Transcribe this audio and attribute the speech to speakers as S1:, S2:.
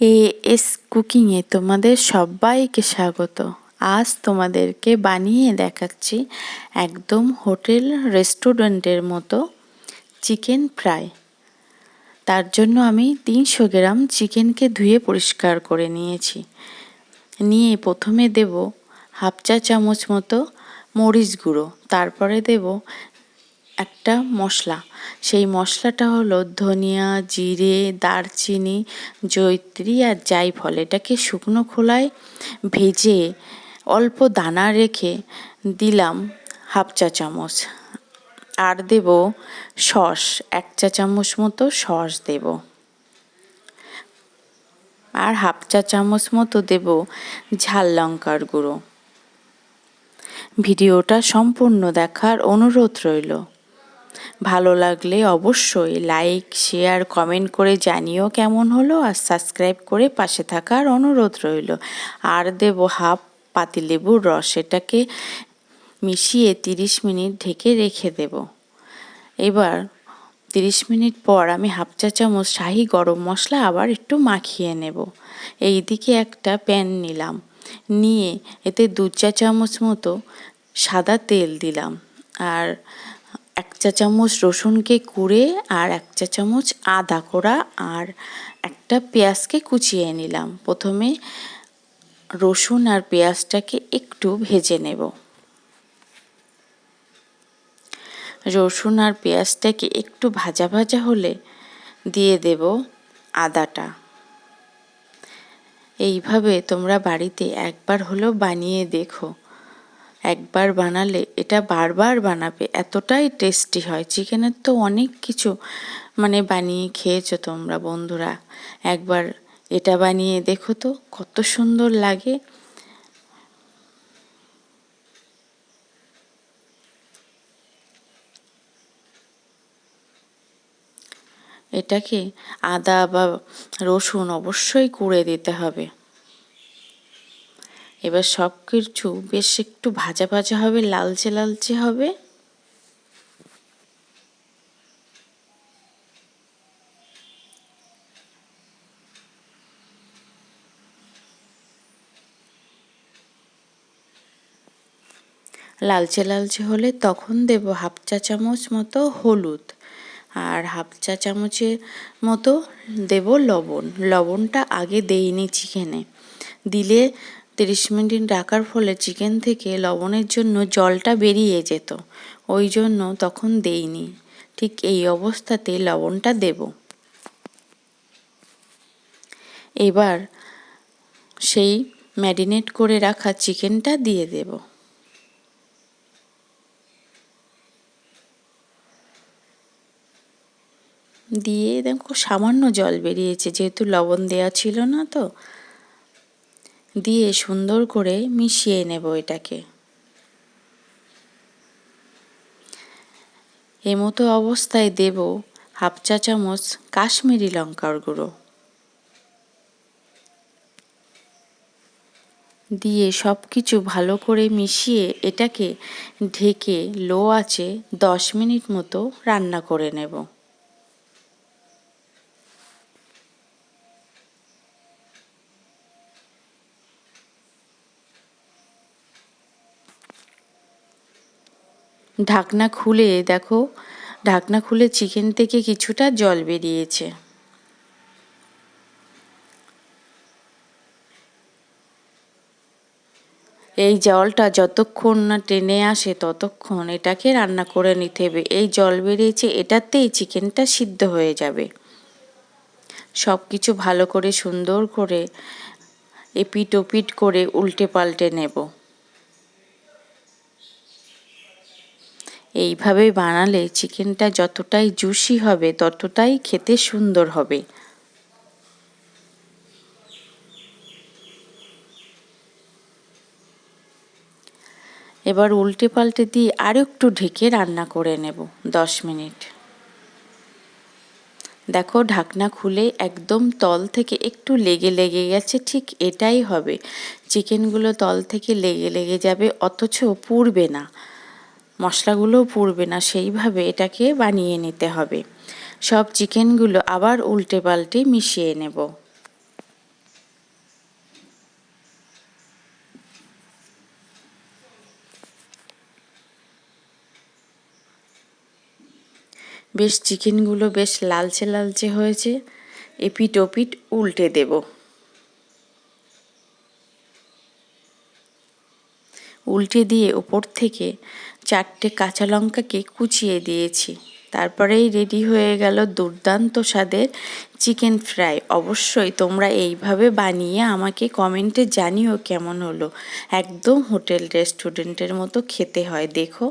S1: A S কুকিংয়ে তোমাদের সবাইকে স্বাগত। আজ তোমাদেরকে বানিয়ে দেখাচ্ছি একদম হোটেল রেস্টুরেন্টের মতো চিকেন ফ্রাই। তার জন্য আমি তিনশো গ্রাম চিকেনকে ধুয়ে পরিষ্কার করে নিয়েছি। নিয়ে প্রথমে দেব হাফ চা চামচ মতো মরিচ গুঁড়ো, তারপরে দেব একটা মশলা। সেই মশলাটা হলো ধনিয়া, জিরে, দারচিনি জৈত্রী আর জায়ফল। এটাকে শুকনো খোলায় ভেজে অল্প দানা রেখে দিলাম হাফ চা চামচ। আর দেব সস, এক চা চামচ মতো সস দেব। আর হাফ চা চামচ মতো দেব ঝাল লঙ্কার গুঁড়ো। ভিডিওটা সম্পূর্ণ দেখার অনুরোধ রইল। ভালো লাগলে অবশ্যই লাইক শেয়ার কমেন্ট করে জানিও কেমন হলো আর সাবস্ক্রাইব করে পাশে থাকার অনুরোধ রইল। আর দেব হাফ পাতিলেবুর রস, এটাকে মিশিয়ে তিরিশ মিনিট ঢেকে রেখে দেব। এবার তিরিশ মিনিট পর আমি হাফ চা চামচ শাহি গরম মশলা আবার একটু মাখিয়ে নেব। এই দিকে একটা প্যান নিলাম, নিয়ে এতে দু চা চামচ মতো সাদা তেল দিলাম। আর চা চামচ রসুনকে কুড়ে আর এক চা চামচ আদা কোড়া আর একটা পেঁয়াজকে কুচিয়ে নিলাম। প্রথমে রসুন আর পেঁয়াজটাকে একটু ভেজে নেব। রসুন আর পেঁয়াজটাকে একটু ভাজা ভাজা হলে দিয়ে দেব আদাটা। এইভাবে তোমরা বাড়িতে একবার হলেও বানিয়ে দেখো। একবার বানালে, এটা বারবার বানাবে, এতটাই টেস্টি হয়। চিকেনের তো অনেক কিছু মানে বানিয়ে খেয়েছো তোমরা বন্ধুরা। একবার এটা বানিয়ে দেখো তো, কত সুন্দর লাগে। এটাকে আদা বা রসুন অবশ্যই কুড়ে দিতে হবে। এবার সব কিছু বেশ একটু ভাজা ভাজা হবে, লালচে লালচে হবে। লালচে লালচে হলে তখন দেব হাফ চা চামচ মতো হলুদ। আর হাফ চা চামচের মতো দেব লবণ। লবণটা আগে দেইনি চিকেনে। দিলে তিরিশ মিনিট রাখার ফলে চিকেন থেকে লবণের জন্য জলটা বেরিয়ে যেত। ওই জন্য তখন দেইনি। ঠিক এই অবস্থাতে লবণটা দেব। এবার সেই ম্যারিনেট করে রাখা চিকেনটা দিয়ে দেব। দিয়ে দেখো সামান্য জল বেরিয়েছে, যেহেতু লবণ দেওয়া ছিল না তো। দিয়ে সুন্দর করে মিশিয়ে নেব এটাকে। এমতো অবস্থায় দেব হাফ চা চামচ কাশ্মীরি লঙ্কার গুঁড়ো। দিয়ে সব কিছু ভালো করে মিশিয়ে এটাকে ঢেকে লো আছে দশ মিনিট মতো রান্না করে নেব। ঢাকনা খুলে, দেখো, ঢাকনা খুলে চিকেন থেকে কিছুটা জল বেরিয়েছে। এই জলটা যতক্ষণ না টেনে আসে, ততক্ষণ এটাকে রান্না করে নিতে হবে। এই জল বেরিয়েছে, এটাতেই চিকেনটা সিদ্ধ হয়ে যাবে। সব কিছু ভালো করে সুন্দর করে এপিট ওপিট করে উল্টে পাল্টে নেব। এইভাবে বানালে চিকেনটা যতটাই জুসি হবে, ততটাই খেতে সুন্দর হবে। এবার উল্টে পাল্টে দিয়ে আরও একটু ঢেকে রান্না করে নেব, দশ মিনিট। দেখো, ঢাকনা খুলে একদম তল থেকে একটু লেগে লেগে গেছে, ঠিক এটাই হবে। চিকেনগুলো তল থেকে লেগে লেগে যাবে, অথচ পুড়বে না। মশলাগুলো পুড়বে না, সেইভাবে এটাকে বানিয়ে নিতে হবে। সব চিকেনগুলো আবার উল্টে পাল্টে মিশিয়ে নেব। বেশ, চিকেনগুলো বেশ লালচে লালচে হয়েছে। এপিট ওপিট উল্টে দেব। উল্টে দিয়ে উপর থেকে চারটে কাঁচা লঙ্কাকে কুচিয়ে দিয়েছি। তারপরেই রেডি হয়ে গেল দুর্দান্ত স্বাদের চিকেন ফ্রাই। অবশ্যই তোমরা এইভাবে বানিয়ে আমাকে কমেন্টে জানিও কেমন হলো। একদম হোটেল রেস্টুরেন্টের মতো খেতে হয়, দেখো।